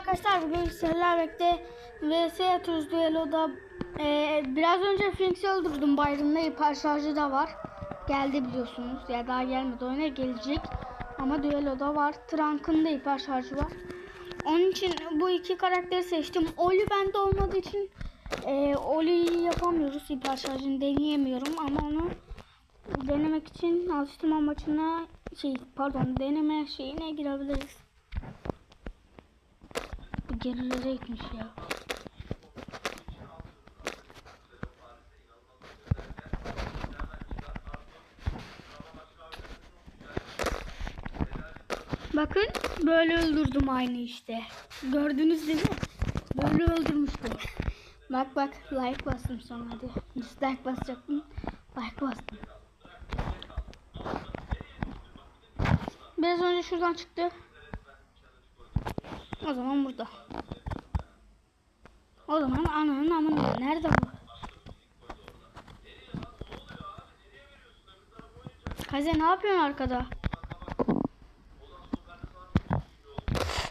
arkadaşlar bugün sizlerle birlikte vs atıyoruz düelloda. Ee, biraz önce Finks'i öldürdüm Byron'la hiper şarjı da var. Geldi biliyorsunuz ya daha gelmedi oyuna gelecek. Ama düelloda var. Trunk'ın da hiper şarjı var. Onun için bu iki karakteri seçtim. Oli bende olmadığı için e, Oli'yi yapamıyoruz. Hiper şarjını deneyemiyorum ama onu denemek için alıştırma maçına şey pardon deneme şeyine girebiliriz. Gerilere gitmiş ya. Bakın böyle öldürdüm aynı işte. Gördünüz değil mi? Böyle öldürmüştüm. Bak bak like bastım sonra hadi. Dislike basacaktım. Like bastım. Biraz önce şuradan çıktı. O zaman burada. O zaman ananın amına nerede bu? Kaze ne yapıyorsun arkada?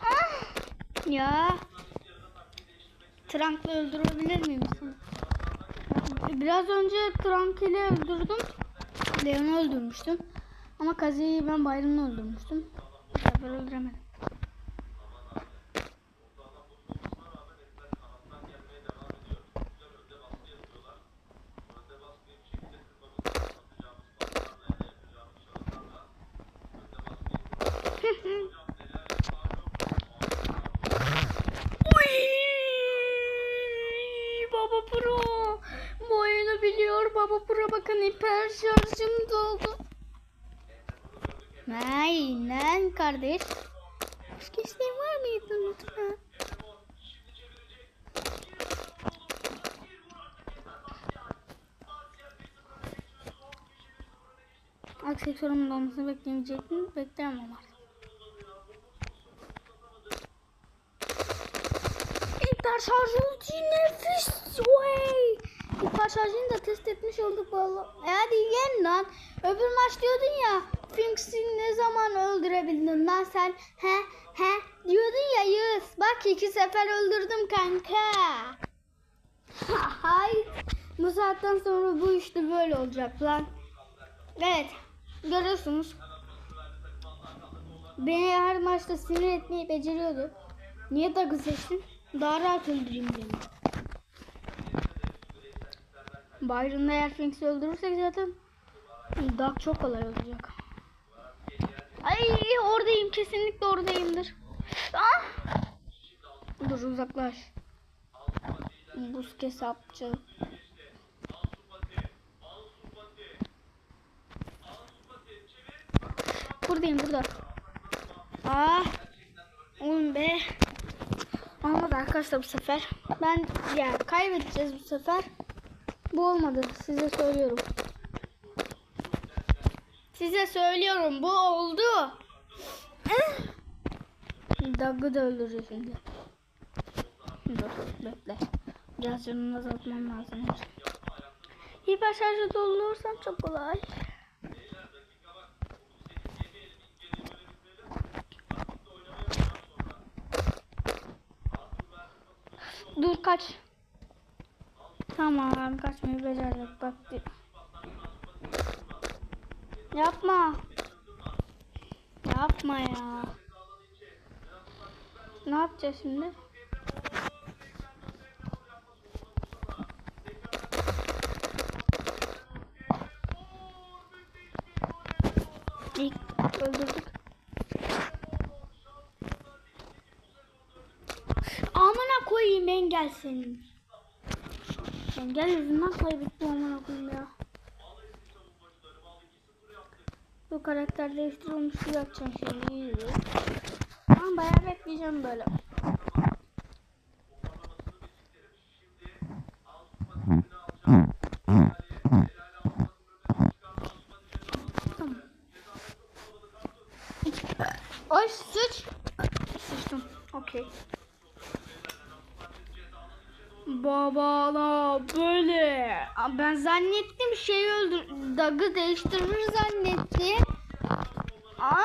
Ah! Ya. Trunk'la öldürebilir miyim seni? Biraz önce Trunk ile öldürdüm. Leon'u öldürmüştüm. Ama Kaze'yi ben Byron'u öldürmüştüm. Bu sefer öldüremedim. Uy! Baba Pro. Bu oyunu biliyor Baba Pro. Bakın hiper şarjım doldu. Kardeş. Başka isteğin var mıydı lütfen? Aksesuarımın olmasını bekleyecektim. Bekleyemem artık. Hiper şarj ulti nefis. Vay. Hiper şarjını da test etmiş olduk valla. E hadi yen lan. Öbür maç diyordun ya. Finks'i ne zaman öldürebildin lan sen? He he diyordun ya Yağız. Bak iki sefer öldürdüm kanka. Hay. Bu saatten sonra bu işte böyle olacak lan. Evet. Görüyorsunuz. Beni her maçta sinir etmeyi beceriyordu. Niye takı seçtin? Daha rahat öldüreyim dedim. Byron'da eğer Finks'i öldürürsek zaten daha çok kolay olacak. Ay oradayım kesinlikle oradayımdır. Ah! Dur uzaklaş. Buz kesapçı. Buradayım burada. Ah! Oğlum be. Olmadı arkadaşlar bu sefer. Ben ya kaybedeceğiz bu sefer. Bu olmadı. Size söylüyorum. Size söylüyorum. Bu oldu. Dagı da öldüreceğiz şimdi. Dur bekle. Biraz canını azaltmam lazım. Hiper şarjı doldurursam çok kolay. Dur kaç. Tamam kaçmayı becerdik bak. Yapma. Yapma ya. Ne yapacağız şimdi? İlk öldürdük. Amına koyayım engel senin. Engel yüzünden kaybettim amına koyayım ya. Bu karakter değiştirilmiş yapacağım şey iyi. Ama bayağı bekleyeceğim böyle. Tamam. Ay sıç. Sıçtım. Okey. Babala böyle. Aa, Ben zannettim şey öldür. Dagı değiştirir zannettim. Aa,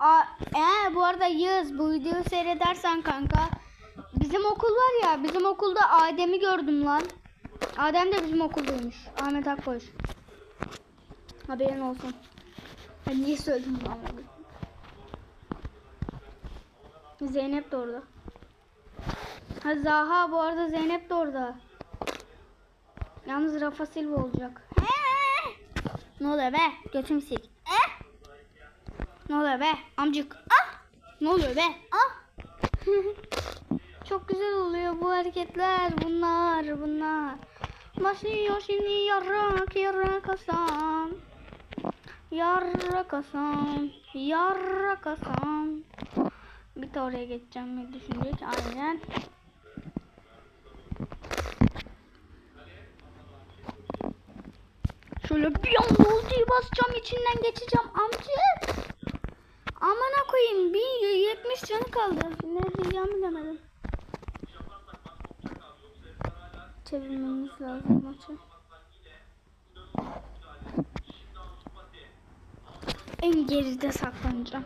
aa, Ee, bu arada Yağız bu videoyu seyredersen kanka. Bizim okul var ya bizim okulda Adem'i gördüm lan. Adem de bizim okuldaymış. Ahmet Akkoş. Haberin olsun. Ben niye söyledim bunu. Zeynep de orada. Ha Zaha bu arada Zeynep de orada. Yalnız Rafa Silva olacak. Ne oluyor be? Götüm sil. Ne oluyor be? Amcık. Ah! Ne oluyor be? Ah! Çok güzel oluyor bu hareketler. Bunlar, bunlar. Başlıyor şimdi yarrak yarrak Hasan. Yarrak Hasan. Yarrak Hasan. Bir de oraya geçeceğim bir düşünecek. Aynen. Şöyle bir anda ultiyi basacağım içinden geçeceğim amca. Amına koyayım bir 70 canı kaldı. Ne diyeceğimi bilemedim. Çevirmemiz lazım maçı. En geride saklanacağım.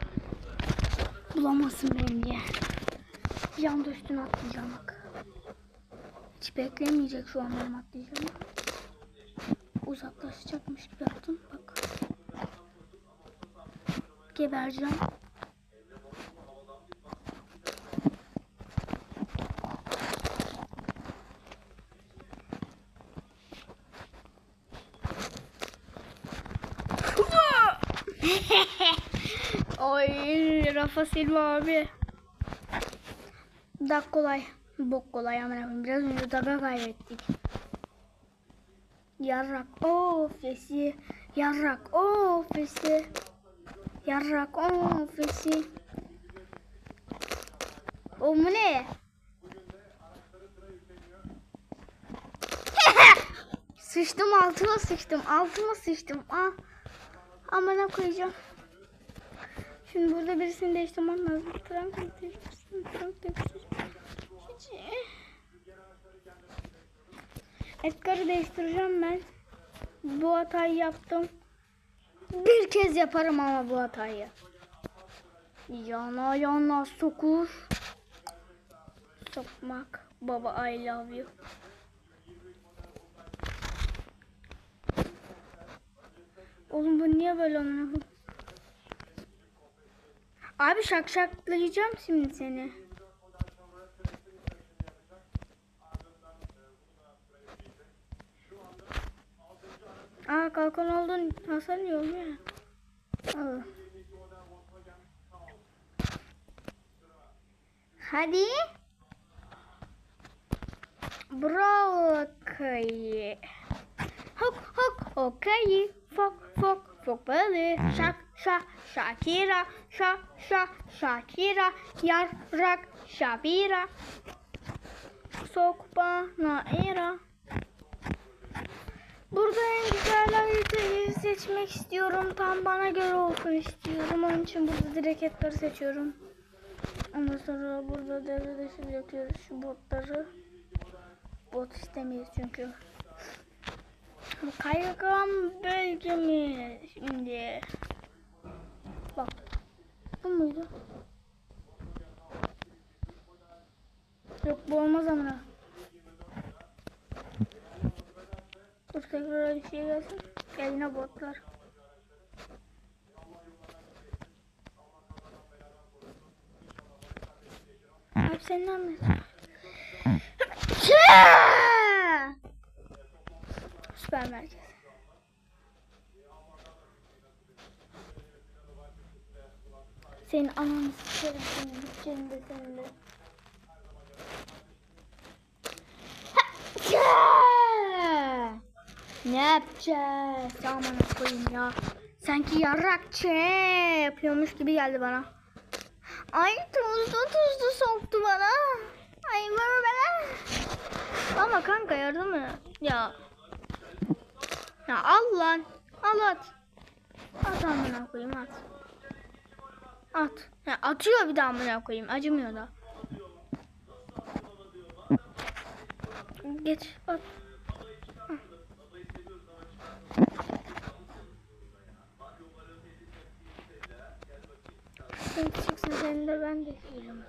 Bulamazsın beni diye. Bir anda üstüne atlayacağım bak. Hiç beklemeyecek şu an benim atlayacağımı uzaklaşacakmış gibi yaptım. Bak. Gebereceğim. Oy Rafa Silva abi. Dak kolay. Bok kolay amına koyayım. Biraz önce daga kaybettik. Yarrak ofisi. Yarrak ofisi. Yarrak ofisi. O mu ne? sıçtım altıma sıçtım. Altıma sıçtım. Ah. Amına koyacağım. Şimdi burada birisini değiştirmem lazım. Frank değiştirsin. Değiştirsin. Hiç. Edgar'ı değiştireceğim ben. Bu hatayı yaptım. Bir kez yaparım ama bu hatayı. Yana yana sokur. Sokmak. Baba I love you. Oğlum bu niye böyle amına Abi şakşaklayacağım şimdi seni. Aa kalkan oldun hasar yok ya. Al. Hadi. Bravo kayı. Hok hok okayı. Fok fok fok balı. Şak şak Shakira. Şak şak Shakira. Yarrak Şabira. Sok bana era. Burada en güzel haritayı seçmek istiyorum. Tam bana göre olsun istiyorum. Onun için burada direkt etleri seçiyorum. Ondan sonra burada devre dışı bırakıyoruz şu botları. Bot istemeyiz çünkü. Kaygan bölgemi şimdi. Bak. Bu muydu? Yok bu olmaz amına. Dur tekrar bir şey gelsin. Gel yine botlar. Abi sen ne anlıyorsun? Süper merkez. Senin ananı sikerim senin bütçeni de senin de. Ne yapacağız? Aman koyayım ya. Sanki yarrak çe yapıyormuş gibi geldi bana. Ay tuzlu tuzlu soktu bana. Ay ver bana. Ama kanka yardım mı? Ya. Ya al lan. Al at. At amına koyayım at. At. Ya atıyor bir daha amına koyayım. Acımıyor da. Geç at. Sen Seni de ben de istiyorum.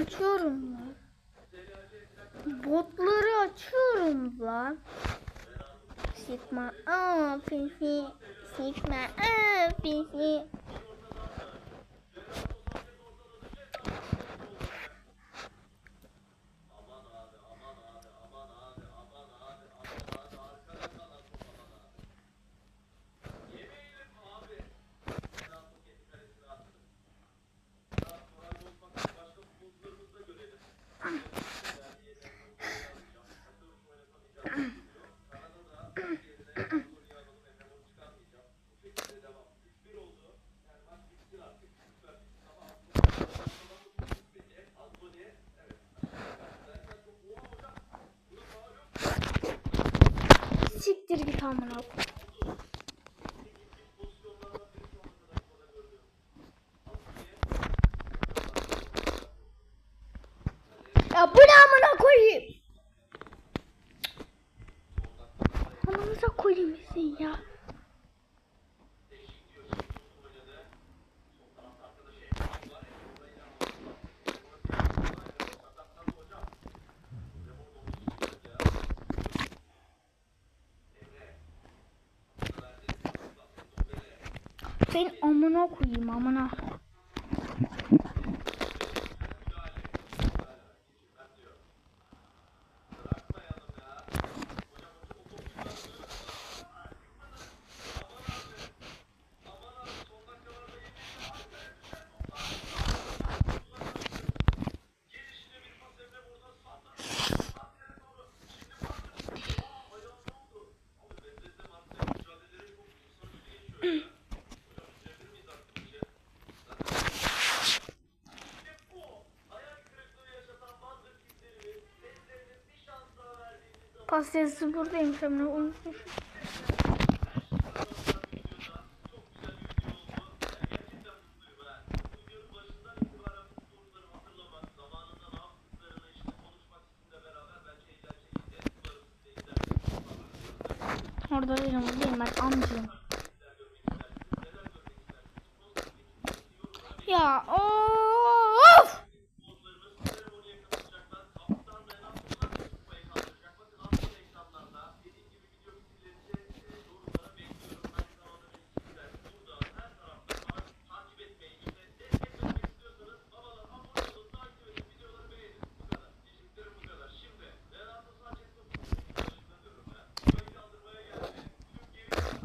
Açıyorum lan. Botları açıyorum lan. Sigma aa pifi. Sigma aa pifi. Siktir git amına. Ya bu ne amına koyayım? Anamıza koyayım sen ya. Sen amına koyayım amına. Pastası buradaymış amına unutmuşum. Orada değilim, oradayım ben amcayım. Ya of!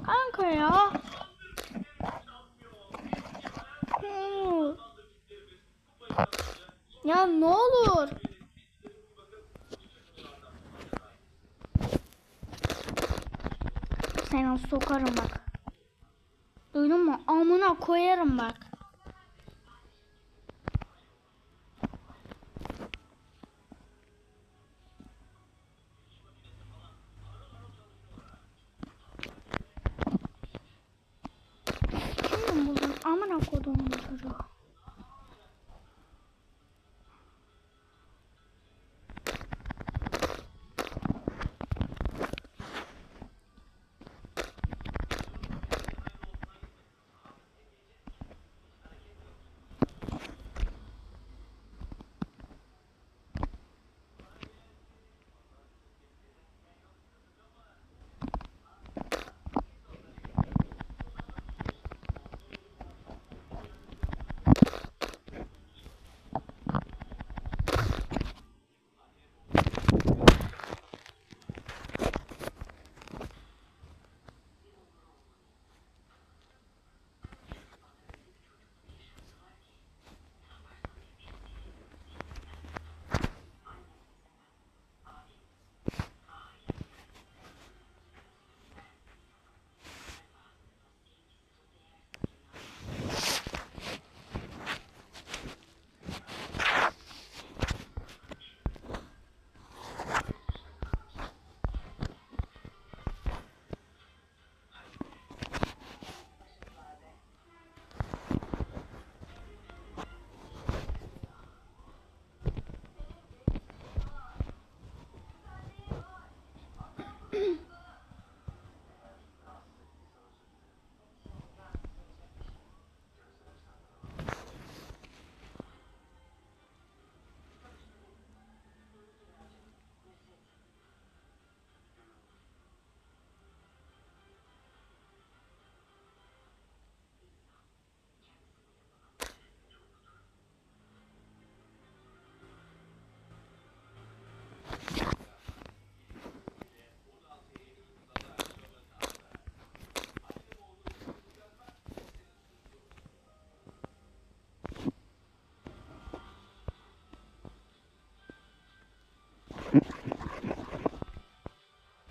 Kanka ya. Hmm. Ya ne olur. Seni sokarım bak. Duydun mu? Amına koyarım bak.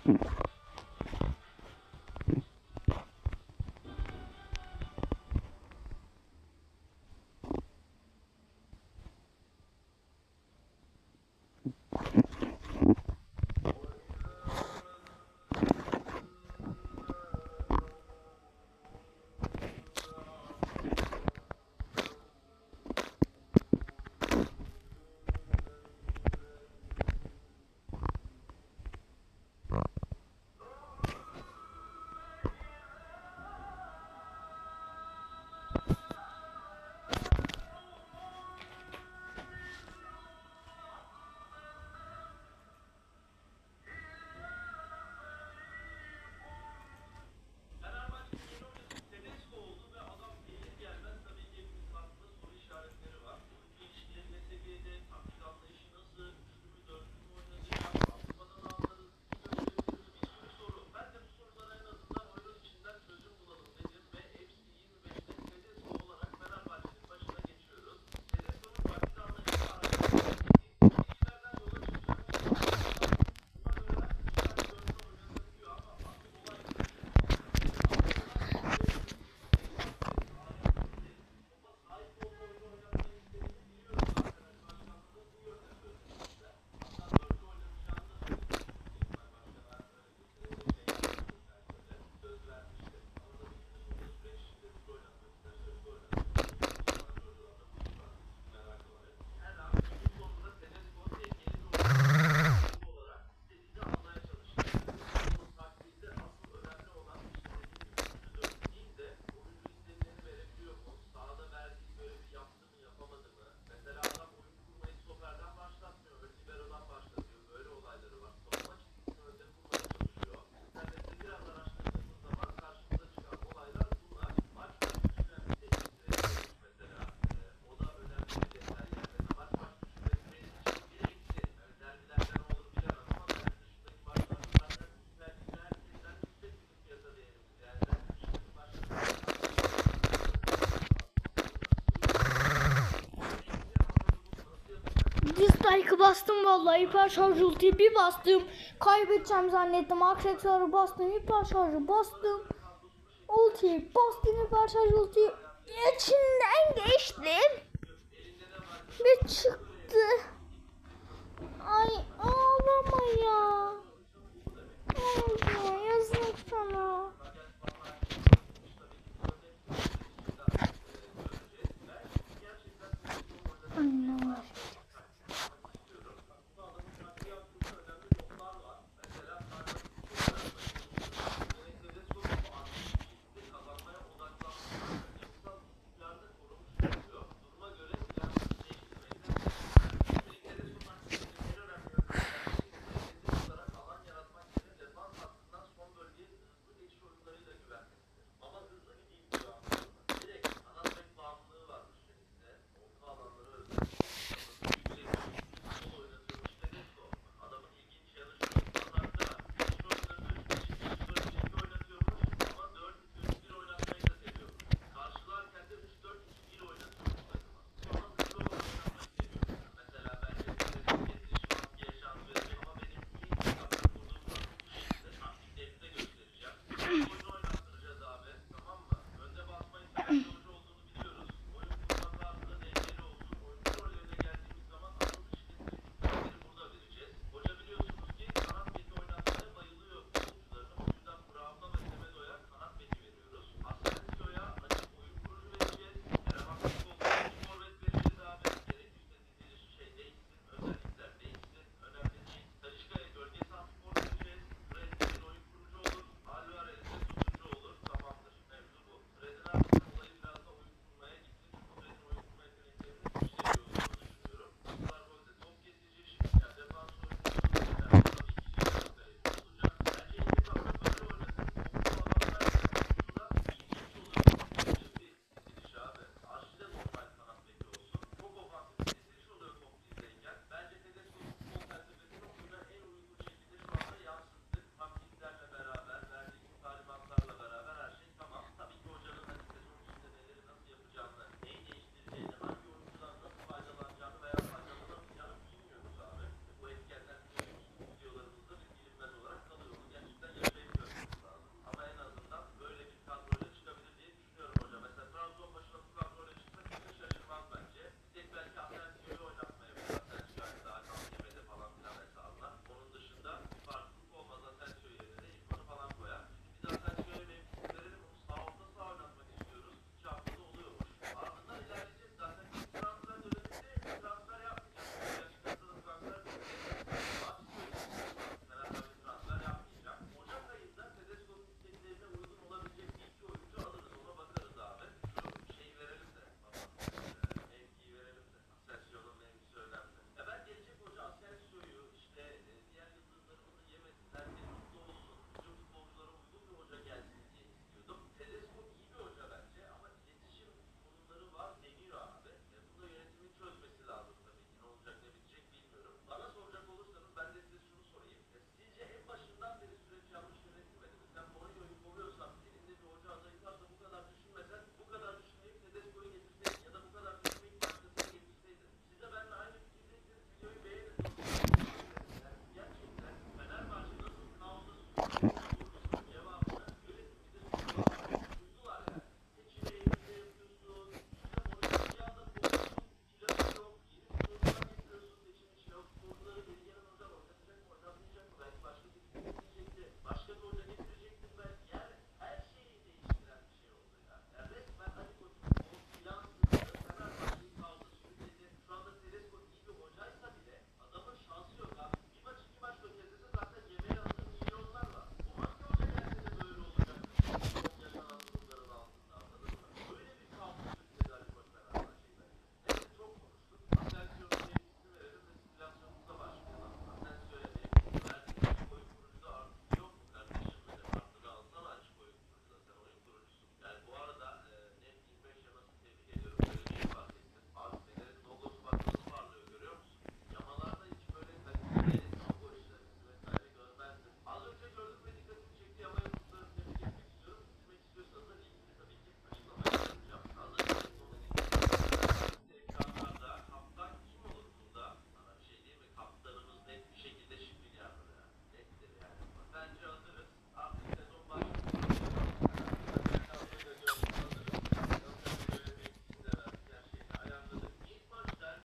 Hmm. Spike'ı bastım vallahi hiper şarj ultiyi bir bastım. Kaybedeceğim zannettim. Aksesuarı bastım, hiper şarjı bastım. Ultiyi bastım, hiper şarj ultiyi içinden geçtim. Ve çıktı. Ay ağlama ya. Ne? Yazık sana.